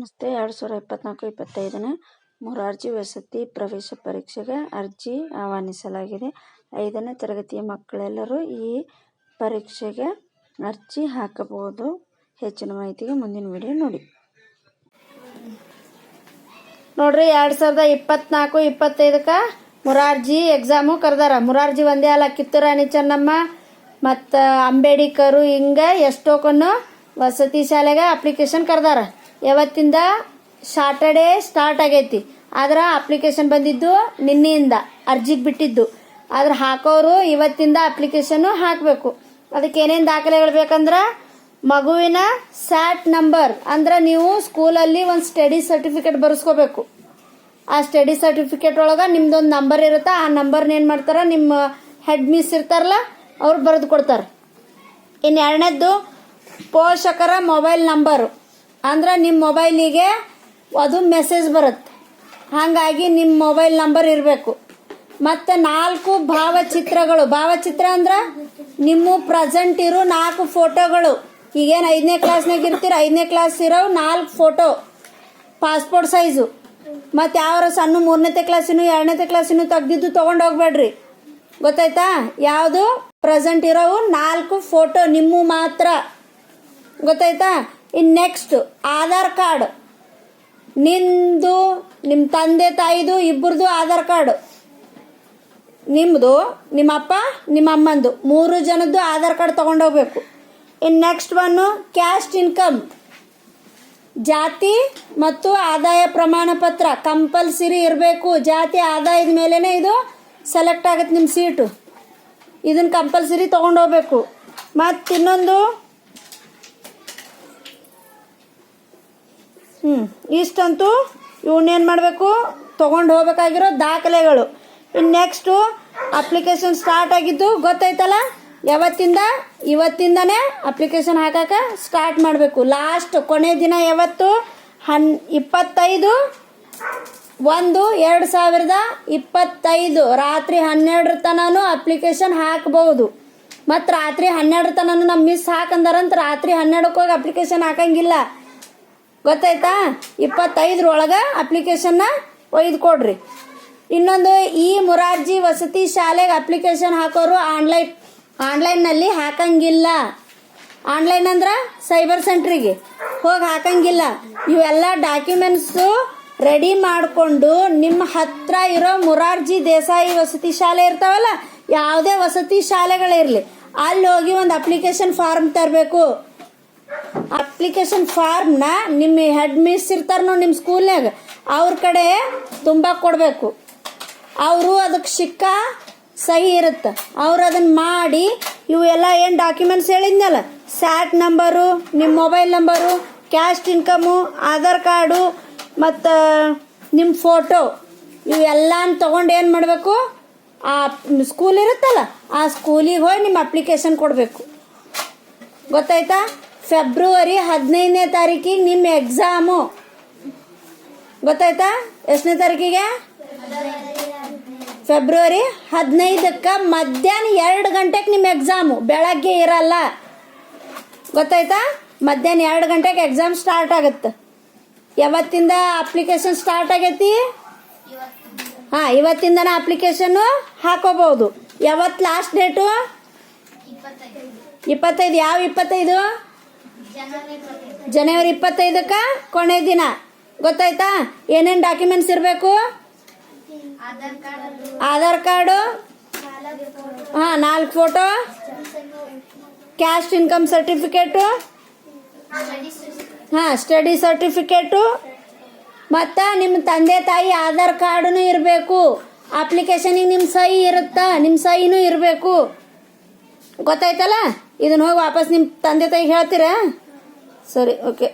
ನಮಸ್ತೆ. ಎರಡು ಸಾವಿರ ಇಪ್ಪತ್ನಾಲ್ಕು, ಇಪ್ಪತ್ತೈದನೇ ಮೊರಾರ್ಜಿ ವಸತಿ ಪ್ರವೇಶ ಪರೀಕ್ಷೆಗೆ ಅರ್ಜಿ ಆಹ್ವಾನಿಸಲಾಗಿದೆ. ಐದನೇ ತರಗತಿಯ ಮಕ್ಕಳೆಲ್ಲರೂ ಈ ಪರೀಕ್ಷೆಗೆ ಅರ್ಜಿ ಹಾಕಬಹುದು. ಹೆಚ್ಚಿನ ಮಾಹಿತಿಗೆ ಮುಂದಿನ ವಿಡಿಯೋ ನೋಡಿ. ನೋಡ್ರಿ, ಎರಡು ಸಾವಿರದ ಇಪ್ಪತ್ನಾಲ್ಕು, ಇಪ್ಪತ್ತೈದಕ್ಕೆ ಮುರಾರ್ಜಿ ಎಕ್ಸಾಮು ಕರೆದಾರ. ಮುರಾರ್ಜಿ ಒಂದೇ ಅಲ್ಲ ಕಿತ್ತೂರಾಣಿ ಚೆನ್ನಮ್ಮ ಮತ್ತು ಅಂಬೇಡ್ಕರು ಹಿಂಗೆ ಎಷ್ಟೋಕನ್ನು ವಸತಿ ಶಾಲೆಗೆ ಅಪ್ಲಿಕೇಶನ್ ಕರೆದಾರ. ಯಾವತ್ತಿಂದ? ಸಾಟರ್ಡೇ ಸ್ಟಾರ್ಟ್ ಆಗೈತಿ. ಆದ್ರೆ ಅಪ್ಲಿಕೇಶನ್ ಬಂದಿದ್ದು ನಿನ್ನೆಯಿಂದ, ಅರ್ಜಿಗೆ ಬಿಟ್ಟಿದ್ದು. ಆದ್ರೆ ಹಾಕೋರು ಇವತ್ತಿಂದ ಅಪ್ಲಿಕೇಶನ್ ಹಾಕಬೇಕು. ಅದಕ್ಕೆ ಏನೇನು ದಾಖಲೆಗಳು ಬೇಕಂದ್ರೆ? ಮಗುವಿನ ಸ್ಯಾಟ್ ನಂಬರ್ ಅಂದ್ರೆ ನೀವು ಸ್ಕೂಲಲ್ಲಿ ಒಂದು ಸ್ಟಡಿ ಸರ್ಟಿಫಿಕೇಟ್ ಬರೆಸ್ಕೋಬೇಕು. ಆ ಸ್ಟಡಿ ಸರ್ಟಿಫಿಕೇಟ್ ಒಳಗೆ ನಿಮ್ದೊಂದು ನಂಬರ್ ಇರುತ್ತೆ, ಆ ನಂಬರ್ನ ಏನು ಮಾಡ್ತಾರೆ? ನಿಮ್ಮ ಹೆಡ್ ಮಿಸ್ ಇರ್ತಾರಲ್ಲ, ಅವ್ರು ಬರೆದು ಕೊಡ್ತಾರೆ ಇನ್ನು ಎರಡನೇದ್ದು ಪೋಷಕರ ಮೊಬೈಲ್ ನಂಬರು ಅಂದ್ರೆ ನಿಮ್ಮ ಮೊಬೈಲಿಗೆ ಅದು ಮೆಸೇಜ್ ಬರುತ್ತೆ. ಹಾಗಾಗಿ ನಿಮ್ಮ ಮೊಬೈಲ್ ನಂಬರ್ ಇರಬೇಕು. ಮತ್ತು ನಾಲ್ಕು ಭಾವಚಿತ್ರಗಳು. ಭಾವಚಿತ್ರ ಅಂದ್ರೆ ನಿಮ್ಮ ಪ್ರೆಸೆಂಟ್ ಇರೋ ನಾಲ್ಕು ಫೋಟೋಗಳು ಈಗೇನು ಐದನೇ ಕ್ಲಾಸ್ನಾಗ ಇರ್ತೀರ? ಐದನೇ ಕ್ಲಾಸ್ ಇರೋ ನಾಲ್ಕು ಫೋಟೋ ಪಾಸ್ಪೋರ್ಟ್ ಸೈಜು ಮತ್ತು ಯಾವ್ರ ಸಣ್ಣ ಮೂರನೇ ಕ್ಲಾಸಿನೂ ಎರಡನೇ ಕ್ಲಾಸಿನೂ ತೆಗ್ದಿದ್ದು ತೊಗೊಂಡು ಹೋಗ್ಬೇಡ್ರಿ. ಗೊತ್ತಾಯ್ತಾ? ಯಾವುದು? ಪ್ರೆಸೆಂಟ್ ಇರೋವು ನಾಲ್ಕು ಫೋಟೋ ನಿಮ್ಮ ಮಾತ್ರ. ಗೊತ್ತಾಯ್ತಾ? ಇನ್ನು ನೆಕ್ಸ್ಟ್, ಆಧಾರ್ ಕಾರ್ಡ್. ನಿಂದು ನಿಮ್ಮ ತಂದೆ ತಾಯಿದು ಇಬ್ಬರದು ಆಧಾರ್ ಕಾರ್ಡ್. ನಿಮ್ಮದು ನಿಮ್ಮ ಅಮ್ಮಂದು. ಮೂರು ಜನದ್ದು ಆಧಾರ್ ಕಾರ್ಡ್ ತೊಗೊಂಡೋಗ್ಬೇಕು ಇನ್ನು ನೆಕ್ಸ್ಟ್ ಒನ್ನು, ಕ್ಯಾಸ್ಟ್ ಇನ್ಕಮ್. ಜಾತಿ ಮತ್ತು ಆದಾಯ ಪ್ರಮಾಣ ಪತ್ರ. ಕಂಪಲ್ಸರಿ ಇರಬೇಕು. ಜಾತಿ, ಆದಾಯದ ಮೇಲೇ ಇದು ಸೆಲೆಕ್ಟ್ ಆಗುತ್ತೆ ನಿಮ್ಮ ಸೀಟು. ಇದನ್ನು ಕಂಪಲ್ಸರಿ ತೊಗೊಂಡೋಗ್ಬೇಕು ಮತ್ತು ಇನ್ನೊಂದು ಹ್ಞೂ ಇಷ್ಟಂತೂ ಇವನ್ನೇನು ಮಾಡಬೇಕು? ತೊಗೊಂಡು ಹೋಗ್ಬೇಕಾಗಿರೋ ದಾಖಲೆಗಳು. ಇನ್ನು ನೆಕ್ಸ್ಟು ಅಪ್ಲಿಕೇಶನ್ ಸ್ಟಾರ್ಟ್ ಆಗಿದ್ದು ಗೊತ್ತಾಯ್ತಲ್ಲ? ಯಾವತ್ತಿಂದ? ಇವತ್ತಿಂದನೇ ಅಪ್ಲಿಕೇಶನ್ ಹಾಕಕ್ಕೆ ಸ್ಟಾರ್ಟ್ ಮಾಡಬೇಕು. ಲಾಸ್ಟ್ ಕೊನೆ ದಿನ ಯಾವತ್ತು? ಹನ್, ಇಪ್ಪತ್ತೈದು, ಒಂದು, ಎರಡು ಸಾವಿರದ ಇಪ್ಪತ್ತೈದು. ರಾತ್ರಿ ಹನ್ನೆರಡರ ತನೂ ಅಪ್ಲಿಕೇಶನ್ ಹಾಕ್ಬೋದು. ಮತ್ತು ರಾತ್ರಿ ಹನ್ನೆರಡರ ತನೂ ನಮ್ಮ ಮಿಸ್ ಹಾಕಂದಾರಂತ ರಾತ್ರಿ ಹನ್ನೆರಡಕ್ಕೆ ಹೋಗಿ ಅಪ್ಲಿಕೇಶನ್ ಹಾಕಂಗಿಲ್ಲ. ಗೊತ್ತಾಯ್ತಾ? ಇಪ್ಪತ್ತೈದರೊಳಗೆ ಅಪ್ಲಿಕೇಶನ್ನ ಒಯ್ದು ಕೊಡ್ರಿ. ಇನ್ನೊಂದು, ಈ ಮುರಾರ್ಜಿ ವಸತಿ ಶಾಲೆಗೆ ಅಪ್ಲಿಕೇಶನ್ ಹಾಕೋರು ಆನ್ಲೈನ್ ಆನ್ಲೈನ್ನಲ್ಲಿ ಹಾಕಂಗಿಲ್ಲ. ಆನ್ಲೈನ್ ಅಂದ್ರೆ ಸೈಬರ್ ಸೆಂಟ್ರಿಗೆ ಹೋಗಿ ಹಾಕಂಗಿಲ್ಲ. ಇವೆಲ್ಲ ಡಾಕ್ಯುಮೆಂಟ್ಸು ರೆಡಿ ಮಾಡಿಕೊಂಡು ನಿಮ್ಮ ಹತ್ರ ಇರೋ ಮುರಾರ್ಜಿ ದೇಸಾಯಿ ವಸತಿ ಶಾಲೆ ಇರ್ತಾವಲ್ಲ, ಯಾವುದೇ ವಸತಿ ಶಾಲೆಗಳಿರಲಿ ಅಲ್ಲಿ ಹೋಗಿ ಒಂದು ಅಪ್ಲಿಕೇಶನ್ ಫಾರ್ಮ್ ತರಬೇಕು. ಅಪ್ಲಿಕೇಶನ್ ಫಾರ್ಮ್ನ ನಿಮ್ಮ ಹೆಡ್ ಮಿಸ್ ಇರ್ತಾರೆ ನೋಡಿ ನಿಮ್ಮ ಸ್ಕೂಲ್ನಾಗ ಅವ್ರ ಕಡೆ ತುಂಬ ಕೊಡಬೇಕು. ಅವರು ಅದಕ್ಕೆ ಶಿಕ್ಕ ಸಹಿ ಇರುತ್ತೆ. ಅವ್ರು ಅದನ್ನು ಮಾಡಿ ಇವೆಲ್ಲ ಏನು ಡಾಕ್ಯುಮೆಂಟ್ಸ್ ಹೇಳಿದ್ನಲ್ಲ? ಸ್ಯಾಟ್ ನಂಬರು ನಿಮ್ಮ mobile number caste income Aadhaar card, ಮತ್ತು ನಿಮ್ಮ ಫೋಟೋ ಇವೆಲ್ಲನ ತೊಗೊಂಡು ಏನು ಮಾಡಬೇಕು? ಆ ಸ್ಕೂಲ್ ಇರುತ್ತಲ್ಲ, ಆ ಸ್ಕೂಲಿಗೆ ಹೋಗಿ ನಿಮ್ಮ ಅಪ್ಲಿಕೇಶನ್ ಕೊಡಬೇಕು. ಗೊತ್ತಾಯ್ತಾ? ಫೆಬ್ರವರಿ ಹದಿನೈದನೇ ತಾರೀಕಿಗೆ ನಿಮ್ಮ ಎಕ್ಸಾಮು ಗೊತ್ತಾಯ್ತಾ? ಎಷ್ಟನೇ ತಾರೀಕಿಗೆ? ಫೆಬ್ರವರಿ ಹದಿನೈದಕ್ಕೆ ಮಧ್ಯಾಹ್ನ ಎರಡು ಗಂಟೆಗೆ ನಿಮ್ಮ ಎಕ್ಸಾಮು ಬೆಳಗ್ಗೆ ಇರಲ್ಲ. ಗೊತ್ತಾಯ್ತಾ? ಮಧ್ಯಾಹ್ನ ಎರಡು ಗಂಟೆಗೆ ಎಕ್ಸಾಮ್ ಸ್ಟಾರ್ಟ್ ಆಗುತ್ತೆ. ಯಾವತ್ತಿಂದ ಅಪ್ಲಿಕೇಶನ್ ಸ್ಟಾರ್ಟ್ ಆಗೈತಿ? ಹಾಂ, ಇವತ್ತಿಂದನೇ ಅಪ್ಲಿಕೇಶನ್ನು ಹಾಕೋಬಹುದು. ಯಾವತ್ತು ಲಾಸ್ಟ್ ಡೇಟು ಇಪ್ಪತ್ತೈದು. ಯಾವ ಇಪ್ಪತ್ತೈದು? ಜನವರಿ ಇಪ್ಪತ್ತೈದಕ್ಕೆ ಕೊನೆ ದಿನ. ಗೊತ್ತಾಯ್ತಾ? ಏನೇನು ಡಾಕ್ಯುಮೆಂಟ್ಸ್ ಇರಬೇಕು? ಆಧಾರ್ ಕಾರ್ಡು ಹಾಂ ನಾಲ್ಕು ಫೋಟೋ ಕ್ಯಾಸ್ಟ್ ಇನ್ಕಮ್ ಸರ್ಟಿಫಿಕೇಟು ಹಾಂ ಸ್ಟಡಿ ಸರ್ಟಿಫಿಕೇಟು ಮತ್ತು ನಿಮ್ಮ ತಂದೆ ತಾಯಿ ಆಧಾರ್ ಕಾರ್ಡೂ ಇರಬೇಕು. ಅಪ್ಲಿಕೇಶನಿಗೆ ನಿಮ್ಮ ಸಹಿ ಇರುತ್ತಾ? ನಿಮ್ಮ ಸಹಿನೂ ಇರಬೇಕು. ಗೊತ್ತಾಯ್ತಲ್ಲ? ಇದನ್ನ ಹೋಗಿ ವಾಪಸ್ ನಿಮ್ಮ ತಂದೆ ತಾಯಿಗೆ ಹೇಳ್ತೀರಾ? సరే ఓకే.